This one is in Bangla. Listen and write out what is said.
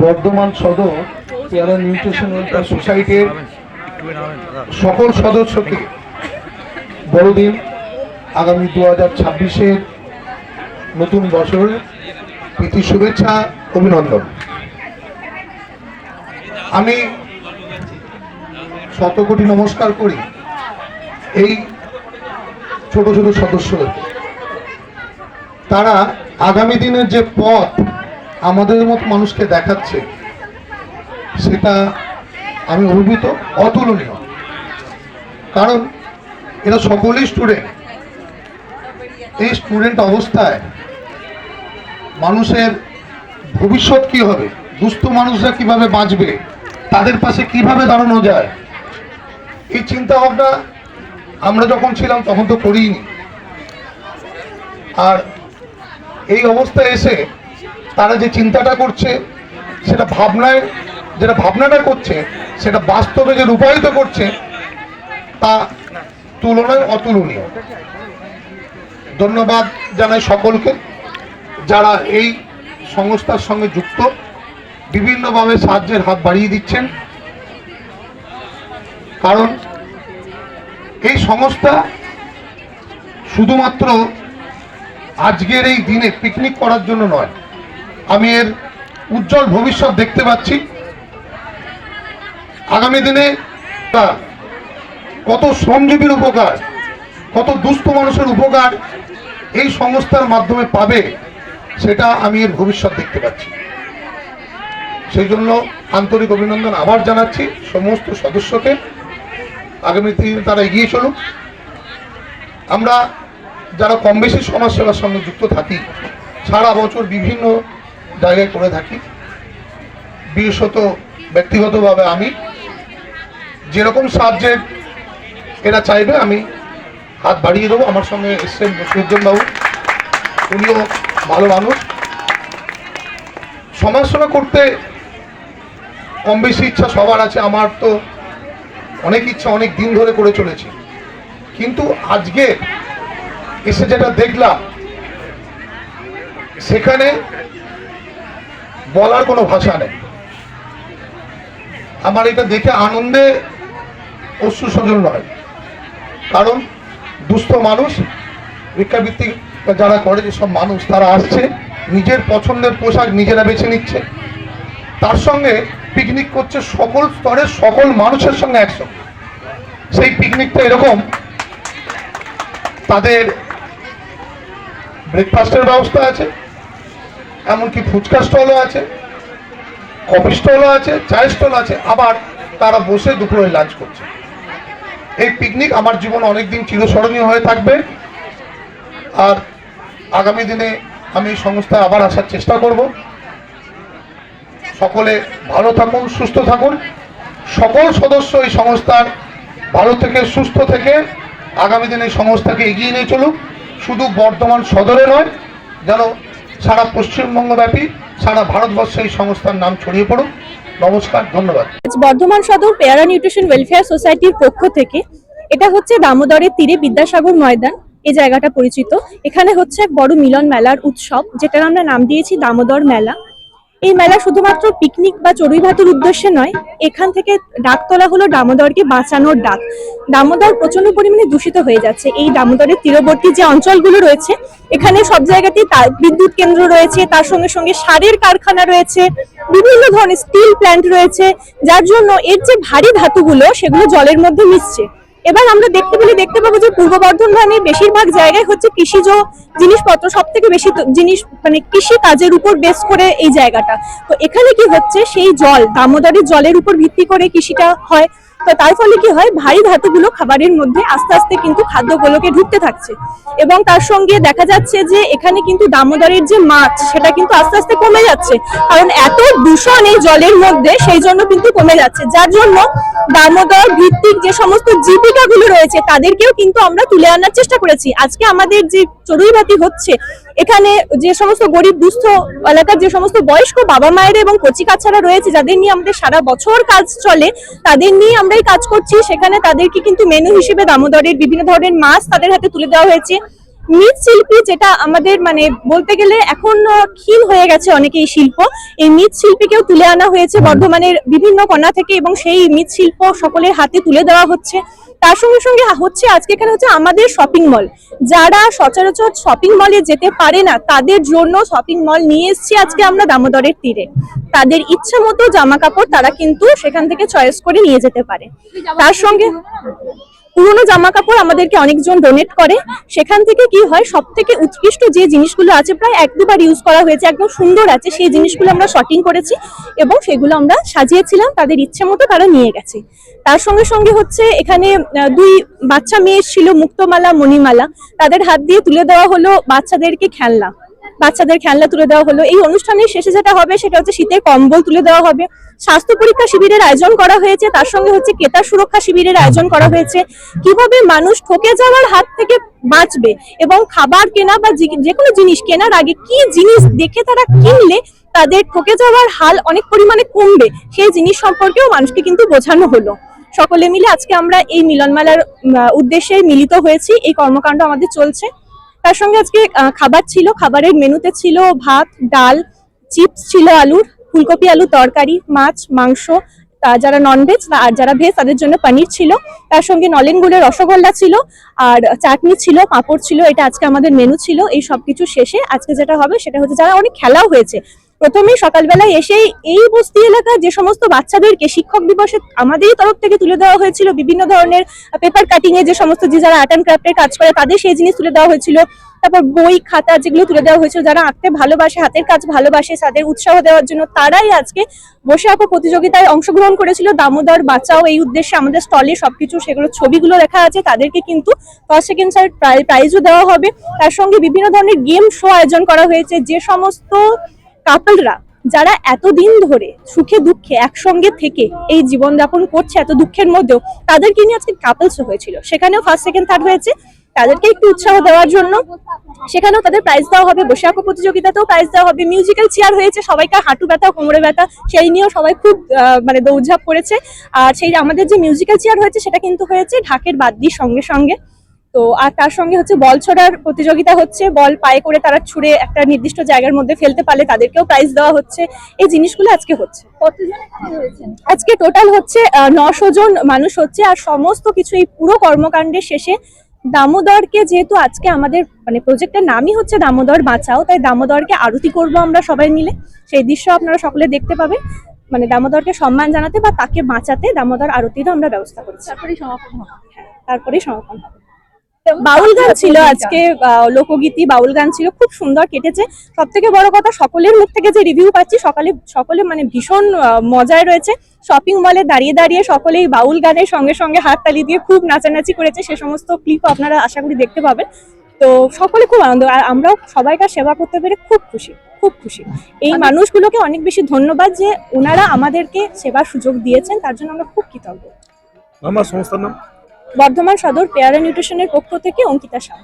বর্ধমান সদর পেয়ারা নিউট্রিশন ওয়েলফেয়ার সোসাইটির সকল সদস্যকে বড়দিন আগামী দু হাজার ছাব্বিশের নতুন বছরের প্রীতি শুভেচ্ছা, অভিনন্দন। আমি শতকোটি নমস্কার করি এই ছোট ছোট সদস্যদের। তারা আগামী দিনের যে পথ আমাদের মতো মানুষকে দেখাচ্ছে, সেটা আমি অভিভূত, অতুলনীয়। কারণ এরা সকলেই স্টুডেন্ট এই স্টুডেন্ট অবস্থায় মানুষের ভবিষ্যৎ কি হবে, দুস্থ মানুষরা কীভাবে বাঁচবে, তাদের পাশে কীভাবে দাঁড়ানো যায়, এই চিন্তা ভাবনা আমরা যখন ছিলাম তখন তো করিনি। আর এই অবস্থায় এসে তারা যে চিন্তাটা করছে, সেটা ভাবনায়, যেটা ভাবনাটা করছে, সেটা বাস্তবে যে রূপায়িত করছে, তা তুলনায় অতুলনীয়। ধন্যবাদ জানাই সকলকে, যারা এই সংস্থার সঙ্গে যুক্ত, বিভিন্নভাবে সাহায্যের হাত বাড়িয়ে দিচ্ছেন। কারণ, এই সংস্থা শুধুমাত্র আজকের এই দিনে পিকনিক করার জন্য নয় আমি এর উজ্জ্বল ভবিষ্যৎ দেখতে পাচ্ছি। আগামী দিনে কত শ্রমজীবীর উপকার, কত দুস্থ মানুষের উপকার এই সংস্থার মাধ্যমে পাবে, সেটা আমি এর ভবিষ্যৎ দেখতে পাচ্ছি। সেই জন্য আন্তরিক অভিনন্দন আবার জানাচ্ছি সমস্ত সদস্যকে। আগামী দিনে তারা এগিয়ে চলুক। আমরা যারা কম বেশি সমাজসেবার সঙ্গে যুক্ত থাকি, সারা বছর বিভিন্ন জায়গায় করে থাকি। বিশেষত ব্যক্তিগতভাবে আমি। যেরকম সাবজেক্ট এরা চাইবে, আমি হাত বাড়িয়ে দেবো। আমার সঙ্গে এসছেন বাবু উনিও ভালো মানুষ। সমাজসেবা করতে কম বেশি ইচ্ছা সবার আছে। আমার তো অনেক ইচ্ছা অনেক দিন ধরে করে চলেছি। কিন্তু আজকে এসে যেটা দেখলাম, সেখানে বলার কোনো ভাষা নেই। আমার এটা দেখে আনন্দে অশ্রু সজল নয় কারণ দুস্থ মানুষ, ভিক্ষাবৃত্তি যারা করে, যেসব মানুষ, তারা আসছে, নিজের পছন্দের পোশাক নিজেরা বেছে নিচ্ছে। তার সঙ্গে পিকনিক করছে সকল স্তরের সকল মানুষের সঙ্গে একসঙ্গে। সেই পিকনিকটা এরকম, তাদের ব্রেকফাস্টের ব্যবস্থা আছে। এমনকি ফুচকা স্টলও আছে, কফি স্টলও আছে, চায়ের স্টল আছে, আবার তারা বসে দুপুরে লাঞ্চ করছে। এই পিকনিক আমার জীবনে অনেকদিন চিরস্মরণীয় হয়ে থাকবে। আর আগামী দিনে আমি এই সংস্থায় আবার আসার চেষ্টা করব। সকলে ভালো থাকুন, সুস্থ থাকুন। সকল সদস্য এই সংস্থার ভালো থেকে সুস্থ থেকে আগামী দিনে এই সংস্থাকে এগিয়ে নিয়ে চলুক। শুধু বর্ধমান সদরে নয়, যেন সারা পশ্চিমবঙ্গব্যাপী, সারা ভারতবর্ষে এই সংস্থার নাম ছড়িয়ে পড়ুক। নমস্কার, ধন্যবাদ। বর্ধমান সদর পেয়ারা নিউট্রিশন ওয়েলফেয়ার সোসাইটির পক্ষ থেকে এটা হচ্ছে দামোদরের তীরে বিদ্যাসাগর ময়দান, এই জায়গাটা পরিচিত। এখানে হচ্ছে এক বড় মিলন মেলার উৎসব, যেটার আমরা নাম দিয়েছি দামোদর মেলা। এই মেলা শুধুমাত্র পিকনিক বা চড়ুই ভাতের উদ্দেশ্যে নয়, এখান থেকে ডাক তোলা হলো দামোদরকে বাঁচানোর ডাক। দামোদর প্রচণ্ড পরিমাণে দূষিত হয়ে যাচ্ছে। এই দামোদরের তীরবর্তী যে অঞ্চলগুলো রয়েছে, এখানে সব জায়গাতেই বিদ্যুৎ কেন্দ্র রয়েছে, তার সঙ্গে সঙ্গে সারের কারখানা রয়েছে, বিভিন্ন ধরনের স্টিল প্ল্যান্ট রয়েছে, যার জন্য এর যে ভারী ধাতুগুলো, সেগুলো জলের মধ্যে মিশছে। এবার আমরা দেখতে পেলে দেখতে পাবো যে পূর্ব বর্ধমানের বেশিরভাগ জায়গায় হচ্ছে কৃষিজ জিনিসপত্র সব থেকে বেশি জিনিস মানে কৃষি কাজের উপর বেস করে এই জায়গাটা। তো এখানে কি হচ্ছে, সেই জল, দামোদরের জলের উপর ভিত্তি করে কৃষিটা হয়। তো তার ফলে কি হয়, ভারী ধাতুগুলো খাবারের মধ্যে আস্তে আস্তে কিন্তু খাদ্যগুলোকে ঢুকতে থাকছে। এবং তার সঙ্গে দেখা যাচ্ছে যে এখানে কিন্তু দামোদরের যে মাছ, সেটা কিন্তু আস্তে আস্তে কমে যাচ্ছে। কারণ এত দূষণ এই জলের মধ্যে, সেই জন্য কিন্তু কমে যাচ্ছে। যার জন্য দামোদর ভিত্তিক যে সমস্ত জীবিকাগুলো রয়েছে, তাদেরকেও কিন্তু আমরা তুলে আনার চেষ্টা করেছি। আজকে আমাদের যে চড়ুইভাতি হচ্ছে, এখানে যে সমস্ত গরিব, দুস্থ এলাকার যে সমস্ত বয়স্ক বাবা মায়ের এবং কচি কাছারা রয়েছে, যাদের নিয়ে আমাদের সারা বছর কাজ চলে, তাদের নিয়ে আমরা এই কাজ করছি, সেখানে তাদেরকে কিন্তু মেনু হিসেবে দামোদরের বিভিন্ন ধরনের মাছ তাদের হাতে তুলে দেওয়া হয়েছে। মৃৎশিল্পী যেটা আমাদের মানে বলতে গেলে এখন ক্ষীণ হয়ে গেছে অনেকে এই শিল্প। এই মৃৎশিল্পীকেও তুলে আনা হয়েছে বর্ধমানের বিভিন্ন কণা থেকে এবং সেই মৃৎশিল্প সকলের হাতে তুলে দেওয়া হচ্ছে। তার সঙ্গে সঙ্গে হচ্ছে আজকে এখানে হচ্ছে আমাদের শপিং মল যারা সচরাচর শপিং মলে যেতে পারে না তাদের জন্য শপিং মল নিয়ে এসেছি আজকে আমরা দামোদরের তীরে। তাদের ইচ্ছা মতো জামা কাপড় তারা কিন্তু সেখান থেকে চয়েস করে নিয়ে যেতে পারে। তার সঙ্গে পুরোনো জামা কাপড় আমাদেরকে অনেকজন ডোনেট করে। সেখান থেকে কি হয় সব থেকে উৎকৃষ্ট যে জিনিসগুলো আছে, প্রায় এক দুবার ইউজ করা হয়েছে, একদম সুন্দর আছে, সেই জিনিসগুলো আমরা শর্টিং করেছি এবং সেগুলো আমরা সাজিয়েছিলাম, তাদের ইচ্ছে মতো তারা নিয়ে গেছে। তার সঙ্গে সঙ্গে হচ্ছে এখানে দুই বাচ্চা মেয়ে ছিল, মুক্তমালা, মণিমালা। তাদের হাত দিয়ে তুলে দেওয়া হলো বাচ্চাদেরকে খেলনা। বাচ্চাদের খেলনা তুলে দেওয়া হলো। এই অনুষ্ঠানের শেষে যেটা হবে সেটা হচ্ছে শীতের কম্বল তুলে দেওয়া হবে। স্বাস্থ্য পরীক্ষা শিবিরের আয়োজন করা হয়েছে, তার সঙ্গে হচ্ছে ক্রেতা সুরক্ষা শিবিরের আয়োজন করা হয়েছে। কীভাবে মানুষ ঠকে যাওয়ার হাত থেকে বাঁচবে এবং খাবার কেনা বা যে- কোনো জিনিস কেনার আগে কি জিনিস দেখে তারা কিনলে তাদের ঠকে যাওয়ার হাল অনেক পরিমাণে কমবে, সেই জিনিস সম্পর্কেও মানুষকে কিন্তু বোঝানো হলো। সকলে মিলে আজকে আমরা এই মিলনমেলার উদ্দেশ্যে মিলিত হয়েছি। এই কর্মকাণ্ড আমাদের চলছে। তার সঙ্গে আজকে খাবার ছিল, খাবারের মেনুতে ছিল ভাত, ডাল, চিপস ছিল আলুর, ফুলকপি, আলু তরকারি, মাছ, মাংস যারা ননভেজ আর যারা ভেজ তাদের জন্য পনির ছিল। তার সঙ্গে নলেন গুড়ের রসগোল্লা ছিল আর চাটনি ছিল, পাঁপড় ছিল, এটা আজকে আমাদের মেনু ছিল। এই সব কিছু শেষে আজকে যেটা হবে, সেটা হচ্ছে যারা অনেক খেলাও হয়েছে প্রথমেই সকালবেলায় এসেই এই বস্তি এলাকার যে সমস্ত বাচ্চাদেরকে শিক্ষক দিবসে আমাদেরই তরফ থেকে তুলে দেওয়া হয়েছিল, বিভিন্ন ধরনের পেপার কাটিং এ যে সমস্ত যে যারা আর্ট অ্যান্ড ক্রাফটের কাজ করে তাদের সেই জিনিস তুলে দেওয়া হয়েছিল। তারপর বই, খাতা যেগুলো তুলে দেওয়া হয়েছিল, যারা আঁকতে ভালোবাসে, হাতের কাজ ভালোবাসে, তাদের উৎসাহ দেওয়ার জন্য তারাই আজকে বসে আঁকো প্রতিযোগিতায় অংশগ্রহণ করেছিল। দামোদর বাঁচাও এই উদ্দেশ্যে আমাদের স্টলে সবকিছু, সেগুলো ছবিগুলো লেখা আছে, তাদেরকে কিন্তু ফার্স্ট সেকেন্ড থার্ড প্রাইজও দেওয়া হবে। তার সঙ্গে বিভিন্ন ধরনের গেম শো আয়োজন করা হয়েছে। যে সমস্ত কাপলরা যারা এতদিন ধরে সুখে দুঃখে একসঙ্গে থেকে এই জীবনযাপন করছে এত দুঃখের মধ্যেও, তাদেরকে নিয়ে আজকে কাপলস হয়েছিল। সেখানেও ফার্স্ট সেকেন্ড থার্ড হয়েছে। তাদেরকে একটু উৎসাহ দেওয়ার জন্য। সেখানেও তাদের প্রাইজ দেওয়া হবে। বসে আঁকো প্রতিযোগিতাতেও প্রাইজ দেওয়া হবে। মিউজিক্যাল চেয়ার হয়েছে। সবাইকার হাঁটু ব্যথা, কোমরে ব্যথা, সেই নিয়েও সবাই খুব মানে দৌড়ঝাঁপ করেছে। আর সেই আমাদের যে মিউজিক্যাল চেয়ার হয়েছে, সেটা কিন্তু হয়েছে ঢাকের বাদ দিয়ে সঙ্গে সঙ্গে। তো আর তার সঙ্গে হচ্ছে বল ছোড়ার প্রতিযোগিতা হচ্ছে। বল পায়ে করে তারা ছুড়ে একটা নির্দিষ্ট জায়গার মধ্যে ফেলতে পারলে তাদেরকেও প্রাইজ দেওয়া হচ্ছে। এই জিনিসগুলো আজকে হচ্ছে। আজকে টোটাল হচ্ছে নশো জন মানুষ হচ্ছে আর সমস্ত কিছু এই পুরো কর্মকাণ্ডের শেষে দামোদরকে যেহেতু আজকে আমাদের মানে প্রজেক্টের নামই হচ্ছে দামোদর বাঁচাও তাই দামোদরকে আরতি করব আমরা সবাই মিলে। সেই দৃশ্য আপনারা সকলে দেখতে পাবেন। মানে দামোদরকে সম্মান জানাতে বা তাকে বাঁচাতে দামোদর আরতিরও আমরা ব্যবস্থা করছি। তারপরে সমাপন হবে। তারপরে সমাপন হবে। বাউল গান ছিল আজকে আহ, লোকগীতি বাউল গান ছিল খুব সুন্দর কেটেছে। সব থেকে বড় কথা সকলের মুখ থেকে যে রিভিউ পাচ্ছি সকালে সকলে মানে ভীষণ মজায় রয়েছে। শপিং মলে দাঁড়িয়ে দাঁড়িয়ে সকলেই বাউল গানের সঙ্গে সঙ্গে হাত হাততালি দিয়ে খুব নাচানাচি করেছে। সে সমস্ত ক্লিপ আপনারা আশা করি দেখতে পাবেন। তো সকলে খুব আনন্দ আর আমরাও সবাইকার সেবা করতে পেরে খুব খুশি খুব খুশি। এই মানুষগুলোকে অনেক বেশি ধন্যবাদ যে ওনারা আমাদেরকে সেবার সুযোগ দিয়েছেন তার জন্য আমরা খুব কৃতজ্ঞ। আমার সংস্থার নাম বর্ধমান সদর পেয়ারা নিউট্রিশনের পক্ষ থেকে অঙ্কিতা শাহ।